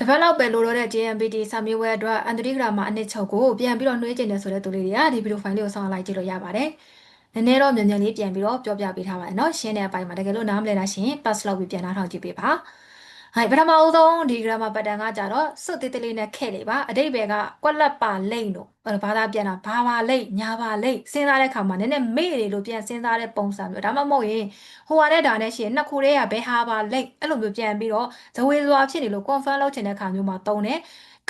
တပတ်လောက်ပဲလိုတော့တဲ့ JMPT စာမေးပွဲအတွက်အန်တရီဂရာမှာအနှစ်ချုပ်ကိုပြန်ပြီးတော့နှွှဲကျင်တယ်ဆိုတဲ့သူလေးတွေကဒီဗီဒီယိုဖိုင်လေးကိုဆောင်းလိုက်ကြည့်လို့ရပါတယ်။နည်းနည်းတော့မြန်မြန်လေးပြန်ပြီးတော့ပြောပြပေးထားပါတယ်နော်။ရှင်းတဲ့အပိုင်းမှာတကယ်လို့နားမလည်တာရှင် pass လောက်ပြီးပြန်လာထောင်ကြည့်ပေးပါ။ဟိုင်ပထမအဆုံးဒီ grammar pattern ကကြတော့စွတ်တေးသေးလေးနဲ့ခဲ့လေပါအတိတ်ဘယ်ကကွက်လက်ပါလိမ့် လို့ဘာသာပြန်တာဘာပါလိမ့်ညာပါလိမ့်စဉ်းစားတဲ့ခါမှာနည်းနည်းမေ့နေလို့ပြန်စဉ်းစားတဲ့ပုံစံမျိုးဒါမှမဟုတ်ရင်ဟိုဟာနဲ့ဒါနဲ့ရှိရင်နှစ်ခုတည်းကဘယ်ဟာပါလိမ့်အဲ့လိုမျိုးပြန်ပြီးတော့ဇဝေဇဝါဖြစ်နေလို့ confirm လုပ်ချင်တဲ့ခါမျိုးမှာတုံးတယ်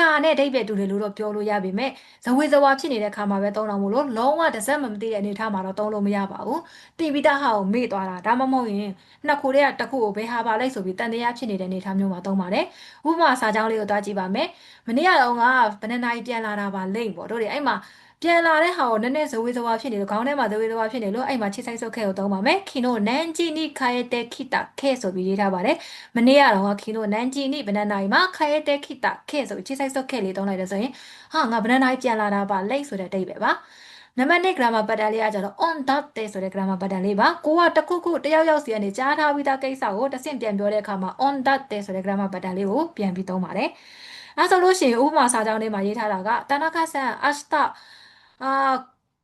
ကာနဲ့အဓိပ္ပာယ်တူတယ်လို့တော့ပြောလို့ရပါမယ်ဇဝေဇဝါဖြစ်နေတဲ့ခါမှာပဲသုံးတော့မို့လို့လုံးဝတစ်စက်မမသိတဲ့အနေအထားမှာတော့သုံးလို့မရပါဘူးတိပိတဟာကိုမေ့သွားတာဒါမှမဟုတ်ရင်နှစ်ခုတည်းကတစ်ခုကိုဘယ်ဟာပါလိုက်ဆိုပြီးတန်တရားဖြစ်နေတဲ့အနေအထားမျိုးမှာသုံးပါတယ်ဥပမာစာကြောင်းလေးကိုတွားကြည့်ပါမယ်မနေ့ကတော့ကဘယ်နှစ်နာရီပြန်လာတာပါလိမ့်ပေါ့တို့တွေအဲ့မှာပြန်လာတဲ့ဟာကိုနည်းနည်းဇဝေဇဝါဖြစ်နေလို့ခေါင်းထဲမှာဇဝေဇဝါဖြစ်နေလို့အဲ့မှာချစ်ဆိုင်ဆုပ်ခဲကိုသုံးပါမယ်ခီနိုနန်ဂျီနီခါယတဲ့ခိတာခဲဆိုပြီးရေးထားပါတယ်မနေ့ကတော့ခီနိုနန်ဂျီနီဘယ်နှစ်နာရီမှာခါယတဲ့ခိတာခဲဆိုပြီးချစ်ဆိုင်ဆုပ်ခဲလေးသုံးလိုက်တယ်ဆိုရင်ဟာငါဘယ်နှစ်နာရီပြန်လာတာပါလိမ့်ဆိုတဲ့တိတ်ပဲပါနံပါတ်1 grammar pattern လေးကကျတော့ on dot တဲ့ဆိုတဲ့ grammar pattern လေးပါကိုကတခုခုတယောက်ယောက်စီကနေကြားထားပြီးသားကိစ္စကိုတဆင့်ပြန်ပြောတဲ့အခါမှာ on dot တဲ့ဆိုတဲ့ grammar pattern လေးကိုပြန်ပြီးသုံးပါတယ် အဲဆိုလို့ရှိရင်ဥပမာစာကြောင်းလေးမှာရေးထားတာကတနခဆန်အစတအာ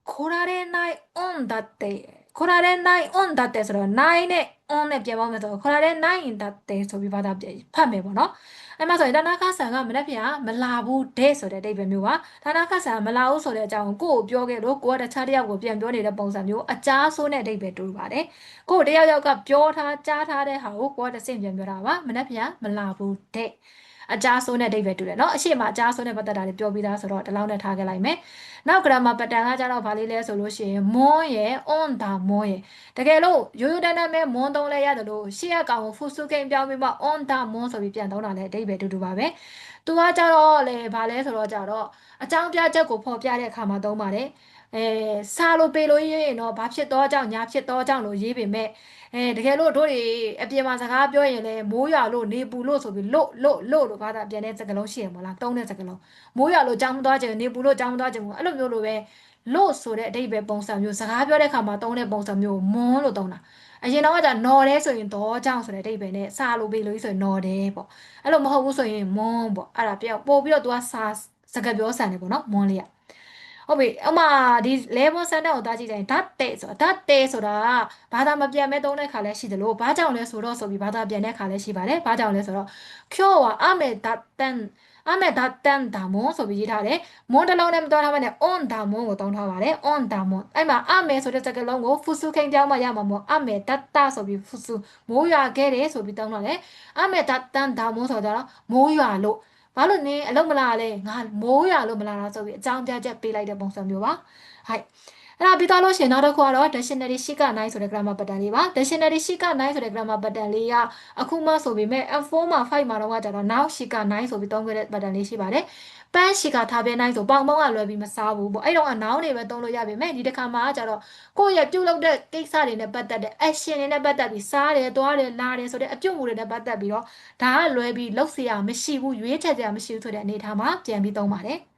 来られないんだって来られないんだってそれはないね on နဲ့ပြန်ပေါင်းမယ်ဆိုတော့来られないんだってဆိုပြီးဘာသာဖတ်မယ်ပေါ့နော်အဲ့မှာဆိုရင်တနာခဆန်ကမနေ့ပြန်မလာဘူးတဲ့ဆိုတဲ့အဓိပ္ပာယ်မျိုးပါတနာခဆန်မလာဘူးဆိုတဲ့အကြောင်းကိုကိုပြောခဲ့လို့ကိုကတခြားတစ်ယောက်ကိုပြန်ပြောနေတဲ့ပုံစံမျိုးအကြားဆိုးတဲ့အဓိပ္ပာယ်တူပါတယ်ကိုတယောက်ယောက်ကပြောထားကြားထားတဲ့ဟာကိုကိုကတဆင့်ပြန်ပြောတာပါမနေ့ပြန်မလာဘူးတဲ့ အကြားဆိုးနဲ့အဓိပ္ပာယ်တူတယ်เนาะအရှိမအကြားဆိုးနဲ့ပတ်သက်တာတွေပြောပြီးသားဆိုတော့ဒီလောက်နဲ့ထားခဲ့လိုက်မယ်နောက် grammar pattern ကကြတော့ဗာလေးလဲဆိုလို့ရှိရင် mon ရယ် on ဒါ mon ရယ်တကယ်လို့ရိုးရိုးတန်းတန်းပဲ mon သုံးလဲရတယ်လို့ရှေ့အကောင်ကို full sukin ပြောင်းပြီးမှ on ဒါ mon ဆိုပြီးပြန်သုံးတာလဲအဓိပ္ပာယ်တူတူပါပဲ သူကကြတော့လေဗာလဲဆိုတော့ကြတော့အကြောင်းပြချက်ကိုဖော်ပြတဲ့အခါမှာသုံးပါတယ်အဲစာလို့ပေလို့ရေးရင်တော့ဘာဖြစ်တော့ကြောင့်ညာဖြစ်တော့ကြောင့်လို့ရေးပေမဲ့အဲတကယ်လို့တို့တွေအပြင်မှာစကားပြောရင်လည်းမိုးရွာလို့နေပူလို့ဆိုပြီးလို့လို့လို့လို့ဘာသာပြန်တဲ့စကားလုံးရှိရမလားတုံးတဲ့စကားလုံးမိုးရွာလို့ကြောင်းမသွားခြင်းနေပူလို့ကြောင်းမသွားခြင်းအဲ့လိုမျိုးလိုပဲ လို့ဆိုတဲ့အဓိပ္ပာယ်ပုံစံမျိုးစကားပြောတဲ့အခါမှာသုံးတဲ့ပုံစံမျိုးမွန်းလို့သုံးတာအရင်တော့ကဒါနော်တယ်ဆိုရင်တော့ကြောင့်ဆိုတဲ့အဓိပ္ပာယ်နဲ့စာလိုပေးလို့ဆိုရင်နော်တယ်ပေါ့အဲ့လိုမဟုတ်ဘူးဆိုရင်မွန်းပေါ့အဲ့ဒါပြောပို့ပြီးတော့ तू ကစာစကားပြောဆန်တယ်ပေါ့နော်မွန်းလေးอ่ะဟုတ်ပြီအမဒီ level standard ကိုတားကြည့်တိုင်း that တဲ့ဆို that တဲ့ဆိုတာဘာသာမပြန်မဲ့သုံးတဲ့ခါလဲရှိတယ်လို့ဘာကြောင့်လဲဆိုတော့ဆိုပြီးဘာသာပြန်တဲ့ခါလဲရှိပါတယ်ဘာကြောင့်လဲဆိုတော့ kyo wa ame datan အမေဒါတန်ဒါမွန်ဆိုပြီးရေးထားတယ်မွန်တစ်လုံးနဲ့မတော်ထားပါနဲ့ on ဒါမွန်ကိုတောင်းထားပါတယ် on ဒါမွန်အဲ့မှာအမေဆိုတဲ့စကားလုံးကိုဖူစုခိန်ပြောင်းမှရမှာမို့အမေဒတ်တာဆိုပြီးဖူစုမိုးရွာခဲ့တယ်ဆိုပြီးတောင်းထားတယ်အမေဒါတန်ဒါမွန်ဆိုတော့မိုးရွာလို့ဘာလို့နင်းအလုံးမလားလဲငါမိုးရွာလို့မလားလားဆိုပြီးအကြောင်းပြချက်ပေးလိုက်တဲ့ပုံစံမျိုးပါဟိုက် အဲ့ဒါပြီးသွားလို့ရှိရင်နောက်တစ်ခုကတော့ dictionary ရှိက9ဆိုတဲ့ grammar pattern လေးပါ dictionary ရှိက9ဆိုတဲ့ grammar pattern လေးကအခုမှဆိုပေမဲ့ F4 မှာ5မှာတော့ကျတော့ now ရှိက9ဆိုပြီးသုံးခဲ့တဲ့ pattern လေးရှိပါတယ်ပန်းရှိကထားပြနိုင်ဆိုပေါင်ပေါင်းကလွယ်ပြီးမစားဘူးပေါ့အဲ့တော့အနောင်းတွေပဲသုံးလို့ရပြီမဲ့ဒီတစ်ခါမှာကျတော့ကိုယ့်ရဲ့ပြုတ်လောက်တဲ့ကိစ္စတွေနဲ့ပတ်သက်တဲ့ action တွေနဲ့ပတ်သက်ပြီးစားတယ်သွားတယ်လာတယ်ဆိုတဲ့အပြုတ်မှုတွေနဲ့ပတ်သက်ပြီးတော့ဒါကလွယ်ပြီးလှုပ်เสียမရှိဘူးရွေးချယ်စရာမရှိဘူးဆိုတဲ့အနေအထားမှာပြန်ပြီးသုံးပါတယ်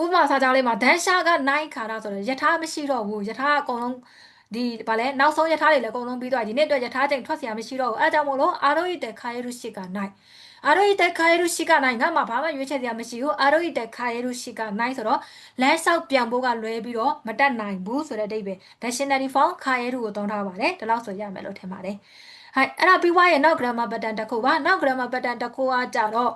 ဥပမာစာကြောင်းလေးမှာဒန်ရှာကနိုင်ခါတာဆိုတော့ယထာမရှိတော့ဘူးယထာကအကုန်လုံးဒီဗာလဲနောက်ဆုံးယထာတွေလည်းအကုန်လုံးပြီးသွားဒီနေ့အတွက်ယထာချိန်ထွက်စရာမရှိတော့ဘူးအဲဒါကြောင့်မို့လို့အာရိုဟိတခါယေရုရှိကနိုင်အာရိုဟိတခါယေရုရှိကနိုင်ငါမှဘာမှရွေးချယ်စရာမရှိဘူးအာရိုဟိတခါယေရုရှိကနိုင်ဆိုတော့လမ်းလျှောက်ပြန်ဖို့ကလွဲပြီးတော့မတက်နိုင်ဘူးဆိုတဲ့အဓိပ္ပာယ် dictionary form ခါယေရုကိုသုံးထားပါတယ်ဒီလောက်ဆိုရမယ်လို့ထင်ပါတယ်ဟဲ့အဲ့ဒါပြီးွားရဲ့နောက် grammar pattern တစ်ခုပါနောက် grammar pattern တစ်ခုကကြတော့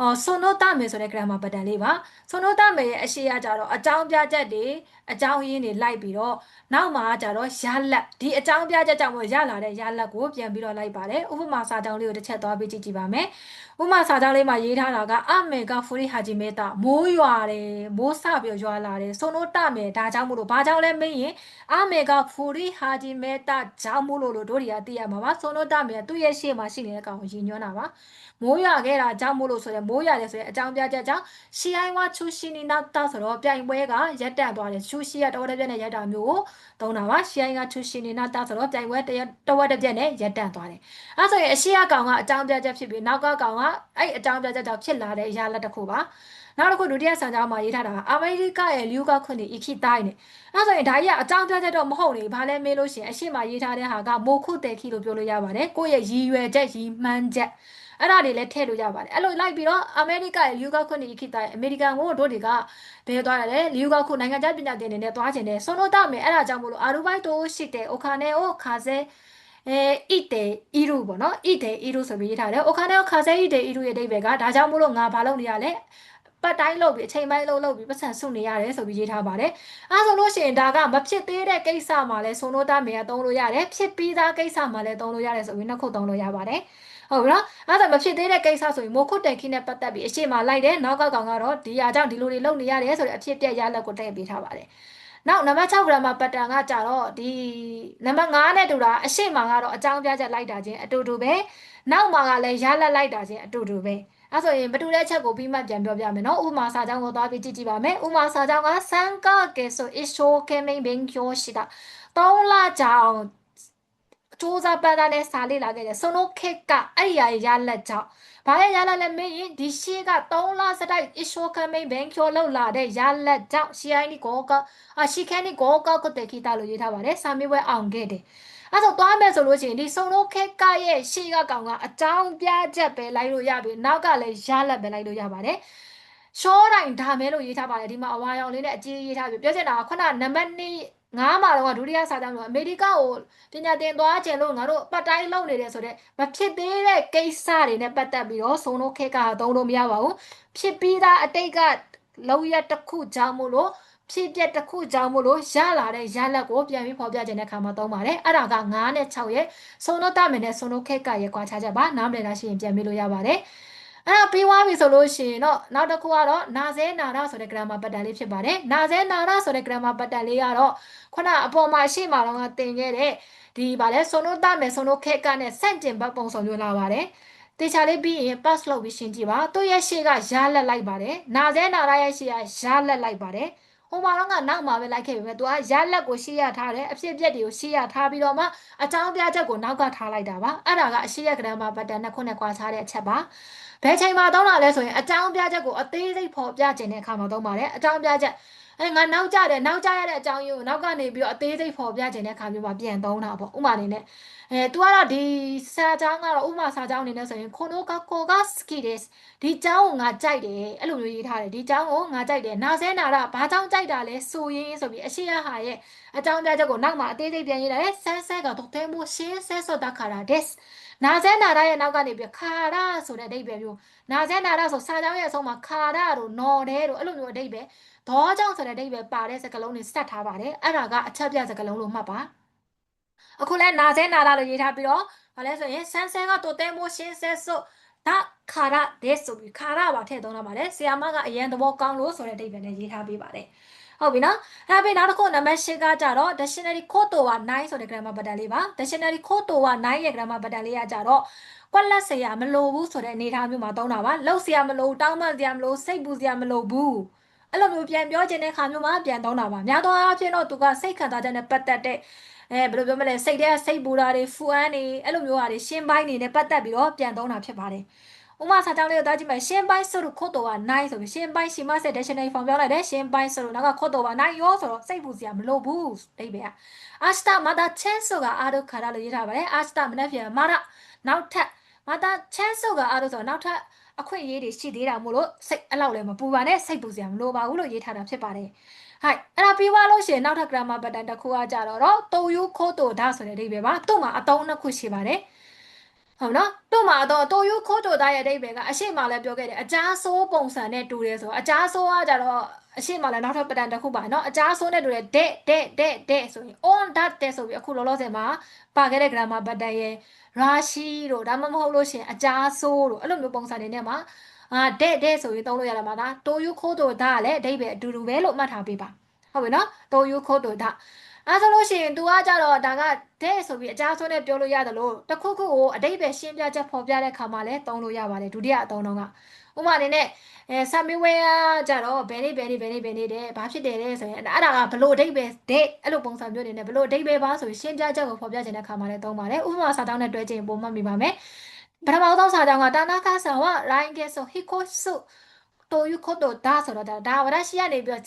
အော်ဆိုနိုတာမယ်ဆိုတဲ့ grammar pattern လေးပါဆိုနိုတာမယ်ရဲ့အရှိရကြတော့အကြောင်းပြချက်တွေအကြောင်းရင်းတွေလိုက်ပြီးတော့နောက်မှာကြတော့ရလက်ဒီအကြောင်းပြချက်ကြောင့်မို့ရလာတဲ့ရလက်ကိုပြန်ပြီးတော့လိုက်ပါတယ်ဥပမာစာကြောင်းလေးကိုတစ်ချက်သွားပြီးကြည့်ကြည့်ပါမယ်ဥပမာစာကြောင်းလေးမှာရေးထားတာကအမေကဖူရီဟာဂျီမေတာမိုးရွာတယ်မိုးစပြီးရွာလာတယ်ဆိုနိုတာမယ်ဒါကြောင့်မို့လို့ဘာကြောင့်လဲမင်းရင်အမေကဖူရီဟာဂျီမေတာကြောင့်မို့လို့လို့တို့တွေကသိရမှာပါဆိုနိုတာမယ်သူ့ရဲ့ရှေ့မှာရှိနေတဲ့ကောင်ကိုရည်ညွှန်းတာပါမိုးရွာခဲ့တာကြောင့်မို့လို့ဆိုရင်မိုးရွာတယ်ဆိုရင်အကြောင်းပြချက်ကြောင့်ရှီအိုင်ဝါချူရှီနီနာတာဆိုတော့ပြိုင်ပွဲကရက်တန့်သွားတယ်ချူရှီကတဝက်တစ်ပြက်နဲ့ရက်တာမျိုးကိုသုံးတာပါရှီအိုင်ကချူရှီနီနာတာဆိုတော့ပြိုင်ပွဲတဝက်တစ်ပြက်နဲ့ရက်တန့်သွားတယ်အဲဆိုရင်အရှိအကောင်ကအကြောင်းပြချက်ဖြစ်ပြီးနောက်ကကောင်ကအဲ့အကြောင်းပြချက်ကြောင့်ဖြစ်လာတဲ့အရာလက်တစ်ခုပါနောက်တစ်ခုဒုတိယဆန်ကြောင်းမှာရေးထားတာကအမေရိကရဲ့လူကခွင့်နေအခီတိုင်းနေအဲဆိုရင်ဒါကြီးကအကြောင်းပြချက်တော့မဟုတ်နေဘာလဲမေးလို့ရှိရင်အရှိမရေးထားတဲ့ဟာကမိုခုတေခီလို့ပြောလို့ရပါတယ်ကိုယ့်ရဲ့ရည်ရွယ်ချက်ရည်မှန်းချက် အဲ့ဒါတွေလည်းထည့်လို့ရပါတယ်အဲ့လိုလိုက်ပြီးတော့အမေရိကရဲ့လျူကာခွန်းနေခိတာရဲ့အမေရိကန်ကိုတို့တွေကဘယ်သွားရလဲလျူကာခွန်းနိုင်ငံခြားပညာသင်တွေနဲ့သွားခြင်းနဲ့ဆွန်နိုတာမယ်အဲ့ဒါကြောင့်မို့လို့အာရူဘိုက်တိုရှိတဲ့အိုခါနဲ့အိုခါဆဲအဲဣတေဣရုပေါ့နော်ဣတေဣရုဆိုပြီးရေးထားတယ်အိုခါနဲ့ခါဆဲဣတေဣရုရဲ့အဓိပ္ပာယ်ကဒါကြောင့်မို့လို့ငါဘာလုပ်နေရလဲပတ်တိုင်းလုပ်ပြီးအချိန်ပိုင်းလုပ်လုပ်ပြီးပတ်စံစုနေရတယ်ဆိုပြီးရေးထားပါတယ်။အဲဆိုလို့ရှိရင်ဒါကမဖြစ်သေးတဲ့ကိစ္စမှာလည်းဆိုနိုတာမေယာသုံးလို့ရတယ်ဖြစ်ပြီးသားကိစ္စမှာလည်းသုံးလို့ရတယ်ဆိုပြီးနှစ်ခုသုံးလို့ရပါတယ်။ ဟုတ်ပြီနော်အဲ့ဒါမဖြစ်သေးတဲ့ကိစ္စဆိုရင်မိုးခုတ်တန်ခင်းနဲ့ပတ်သက်ပြီးအရှိမလိုက်တယ်နောက်ကကောင်ကတော့ဒီရာကြောင့်ဒီလိုတွေလုပ်နေရတယ်ဆိုတဲ့အဖြစ်ပြက်ရလက်ကိုတင်ပေးထားပါတယ်နောက်နံပါတ်6 grammar pattern ကကြတော့ဒီနံပါတ်9နဲ့တူတာအရှိမကတော့အကြောင်းပြချက်လိုက်တာချင်းအတူတူပဲနောက်မှာကလည်းရလက်လိုက်တာချင်းအတူတူပဲအဲဆိုရင်မတူတဲ့ချက်ကိုပြီးမှပြန်ပြောပြမယ်နော်ဥမာစာကြောင်းကိုသွားပြီးကြည့်ကြည့်ပါမယ်ဥမာစာကြောင်းကစံကကေဆို is show coming being yo ရှိတာ၃လကြောင် စူးစမ်းပန်းသားနဲ့စာလေ့လာခဲ့တယ်ဆိုတော့ခက်ကအဲ့ရရလက်ကြောင့်ဘာရရလက်လဲမင်းရင်ဒီရှေ့က3လစတိုက် issue coming bank ကျော်လောက်လာတဲ့ရလက်ကြောင့် CI နီကောကအရှိခဲနီကောကကိုတက်ခိတာလို့ရေးထားပါတယ်စာမေးပွဲအောင်ခဲ့တယ်အဲ့တော့သွားမယ်ဆိုလို့ရှိရင်ဒီစုံတော့ခက်ကရဲ့ရှေ့ကကောင်ကအတောင်ပြချက်ပဲလိုက်လို့ရပြီနောက်ကလည်းရလက်ပဲလိုက်လို့ရပါတယ်ရှောတိုင်းဒါမဲလို့ရေးထားပါတယ်ဒီမှာအဝါရောင်လေးနဲ့အကြီးရေးထားပြီပြောချင်တာကခုနနံပါတ်2 ငါးမှာတော့ဒုတိယစာကြောင်းလို့အမေရိကကိုပညာသင်သွားခြင်းလို့ငါတို့ပတ်တိုင်းလုပ်နေတယ်ဆိုတော့မဖြစ်သေးတဲ့ကိစ္စတွေနဲ့ပတ်သက်ပြီးတော့စုံလုံးခက်ကသုံးလို့မရပါဘူးဖြစ်ပြီးသားအတိတ်ကလောက်ရတစ်ခုကြောင့်မို့လို့ဖြစ်ပျက်တစ်ခုကြောင့်မို့လို့ရလာတဲ့ရလက်ကိုပြန်ပြီးဖော်ပြခြင်းတဲ့အခါမှာသုံးပါတယ်အဲ့ဒါက9နဲ့6ရဲ့စုံတော့တမင်နဲ့စုံတော့ခက်ကရဲ့ကွာခြားချက်ပါနားမလည်တာရှိရင်ပြန်ပြီးလို့ရပါတယ် အဲ့တော့ပြီးသွားပြီဆိုလို့ရှိရင်တော့နောက်တစ်ခုကတော့နာဇဲနာရဆိုတဲ့ grammar pattern လေးဖြစ်ပါတယ်နာဇဲနာရဆိုတဲ့ grammar pattern လေးကတော့ခုနအပေါ်မှာရှေ့မှာတော့သင်ခဲ့တဲ့ဒီဗာလဲစုံလို့တမယ်စုံလို့ခက်ကနဲ့ဆန့်ကျင်ဘက်ပုံစံမျိုးလာပါတယ်တေချာလေးပြီးရင် pass လုပ်ပြီးရှင်းကြည့်ပါသူ့ရဲ့ရှေ့ကရားလက်လိုက်ပါတယ်နာဇဲနာရရဲ့ရှေ့ကရားလက်လိုက်ပါတယ်ဟိုမှာတော့ကနောက်မှာပဲလိုက်ခဲ့ပြီမဲ့သူကရလက်ကိုရှေ့ရထားတယ်အဖြစ်အပျက်တွေကိုရှေ့ရထားပြီးတော့မှအကြောင်းပြချက်ကိုနောက်ကထားလိုက်တာပါအဲ့ဒါကအရှိရ grammar pattern နဲ့ခုနှစ်ခွာထားတဲ့အချက်ပါ ဘယ်ချိန်မှာသုံးတာလဲဆိုရင်အကြောင်းပြချက်ကိုအသေးစိတ်ဖော်ပြခြင်းတဲ့အခါမှာသုံးပါတယ်အကြောင်းပြချက်အဲငါနောက်ကြတယ်နောက်ကြရတဲ့အကြောင်းရင်းကိုနောက်ကနေပြီးတော့အသေးစိတ်ဖော်ပြခြင်းတဲ့အခါမျိုးမှာပြန်သုံးတာပေါ့ဥမာအနေနဲ့ အဲ तू ကတော့ဒီစာကြောင်းကတော့ဥမာစာကြောင်းအနေနဲ့ဆိုရင်ခိုနိုကကိုကစကီဒစ်ဒီကြောင်းကိုငါကြိုက်တယ်အဲ့လိုမျိုးရေးထားတယ်ဒီကြောင်းကိုငါကြိုက်တယ်နာဆဲနာရဘာကြောင်းကြိုက်တာလဲဆိုရင်ဆိုပြီးအရှိရဟာရဲ့အကြောင်းပြချက်ကိုနောက်မှာအသေးစိတ်ပြန်ရေးတာလေဆဲဆဲကတော့တဲမိုရှင်းဆဲဆိုတာခါရာဒက်နာဆဲနာရရဲ့နောက်ကနေပြီးခါရဆိုတဲ့အဓိပ္ပာယ်မျိုးနာဆဲနာရဆိုစာကြောင်းရဲ့အဆုံးမှာခါရတို့နော်တဲ့တို့အဲ့လိုမျိုးအဓိပ္ပာယ်ဒေါကြောင့်ဆိုတဲ့အဓိပ္ပာယ်ပါတဲ့စကားလုံးတွေစက်ထားပါတယ်အဲ့ဒါကအချက်ပြစကားလုံးလို့မှတ်ပါ အခုလဲနာဆဲနာရလို့ရေးထားပြီးတော့ဘာလဲဆိုရင်ဆန်းဆဲကတိုတဲမိုရှင်းဆဲဆိုဒါခါရဒက်ဆိုပြီးခါရပါထည့်သုံးထားပါတယ်ဆီယာမကအရန်သဘောကောင်းလို့ဆိုတဲ့အဓိပ္ပာယ်နဲ့ရေးထားပေးပါတယ်ဟုတ်ပြီနော်ဒါပေမဲ့နောက်တစ်ခုနံပါတ်၈ကကြတော့ dictionary ခိုးတော်ဝ9ဆိုတဲ့ grammar pattern လေးပါ dictionary ခိုးတော်ဝ9ရဲ့ grammar pattern လေးကကြတော့ကွက်လက်စရာမလိုဘူးဆိုတဲ့အနေအထားမျိုးမှာသုံးတာပါလောက်စရာမလိုတောင်းပန်စရာမလိုစိတ်ပူစရာမလိုဘူးအဲ့လိုမျိုးပြန်ပြောခြင်းတဲ့ခါမျိုးမှာပြန်သုံးတာပါများသောအားဖြင့်တော့သူကစိတ်ခံစားချက်နဲ့ပတ်သက်တဲ့ အဲဘယ်လိုပြောမလဲစိတ်ထဲစိတ်ပူတာတွေဖူအန်းတွေအဲ့လိုမျိုးဟာတွေရှင်းပိုင်းနေနဲ့ပတ်သက်ပြီးတော့ပြန်သုံးတာဖြစ်ပါတယ်ဥမာစာကြောင်းလေးကိုတားကြည့်မယ်ရှင်းပိုင်းဆိုလို့ခို့တော်က9ဆိုပြီးရှင်းပိုင်းရှင်းမဆက် dictionary form ပြောလိုက်တယ်ရှင်းပိုင်းဆိုလို့နောက်ကခို့တော်က9ရောဆိုတော့စိတ်ပူစရာမလိုဘူးဒိဗေကအာစတာမာတာချန်ဆိုကအာဒုခါရလို့ရေးထားပါတယ်အာစတာမနက်ဖြန်မာရနောက်ထပ်မာတာချန်ဆိုကအာဒုဆိုတော့နောက်ထပ်အခွင့်အရေးတွေရှိသေးတာမို့လို့စိတ်အဲ့လောက်လည်းမပူပါနဲ့စိတ်ပူစရာမလိုပါဘူးလို့ရေးထားတာဖြစ်ပါတယ် ဟိုက်အဲ့ဒါပြီးသွားလို့ရှိရင်နောက်ထပ် grammar pattern တစ်ခုကကြတော့တော့တူယူခိုးတူဒါဆိုတဲ့အဓိပ္ပာယ်ပါသူ့မှာအတုံးနှစ်ခုရှိပါတယ်ဟုတ်နော်တို့မှာတော့တိုယိုခိုးတိုသားရဲ့အဓိပ္ပာယ်ကအရှိမလည်းပြောခဲ့တယ်အကြားဆိုးပုံစံနဲ့တူတယ်ဆိုအကြားဆိုးကကြတော့အရှိမလည်းနောက်ထပ်ပဒံတစ်ခုပါနော်အကြားဆိုးနဲ့တူတယ် de de de de ဆိုရင် on that de ဆိုပြီးအခုလောလောဆယ်မှာပါခဲ့တဲ့ grammar pattern ရဲ့ rashi တို့ဒါမှမဟုတ်လို့ရှင်အကြားဆိုးတို့အဲ့လိုမျိုးပုံစံတွေနဲ့မှာ အာ de de ဆိုရင်သုံးလို့ရတာမှာဒါတိုယိုခိုးတိုသားကလည်းအဓိပ္ပာယ်အတူတူပဲလို့မှတ်ထားပေးပါဟုတ်ပြီနော်တိုယိုခိုးတိုသားအဲဆိုလို့ရှိရင် तू ကကြတော့ဒါကတဲ့ဆိုပြီးအကြဆုံးနဲ့ပြောလို့ရတယ်လို့တခုခုကိုအတိတ်ပဲရှင်းပြချက်ဖော်ပြတဲ့ခါမှာလည်းသုံးလို့ရပါတယ်ဒုတိယအသုံးတော့ကဥပမာအနေနဲ့အဲဆာမီဝဲကကြတော့ဘယ်နေ့ဘယ်နေ့ဘယ်နေ့ဘယ်နေ့တဲ့ဘာဖြစ်တယ်လဲဆိုရင်အဲ့ဒါကဘလို့အတိတ်ပဲတဲ့အဲ့လိုပုံစံမျိုးနေနဲ့ဘလို့အတိတ်ပဲပါဆိုရင်ရှင်းပြချက်ကိုဖော်ပြခြင်းတဲ့ခါမှာလည်းသုံးပါတယ်ဥပမာစာတောင်းနဲ့တွဲခြင်းပုံမှတ်မိပါမယ် ပထမဆုံးစာကြောင်းကတာနာကာဆာဝရိုင်းကဲဆိုဟီကိုဆုတိုယူခိုတိုဒါဆိုတော့ဒါဒါဝရရှိကနေပြီးတော့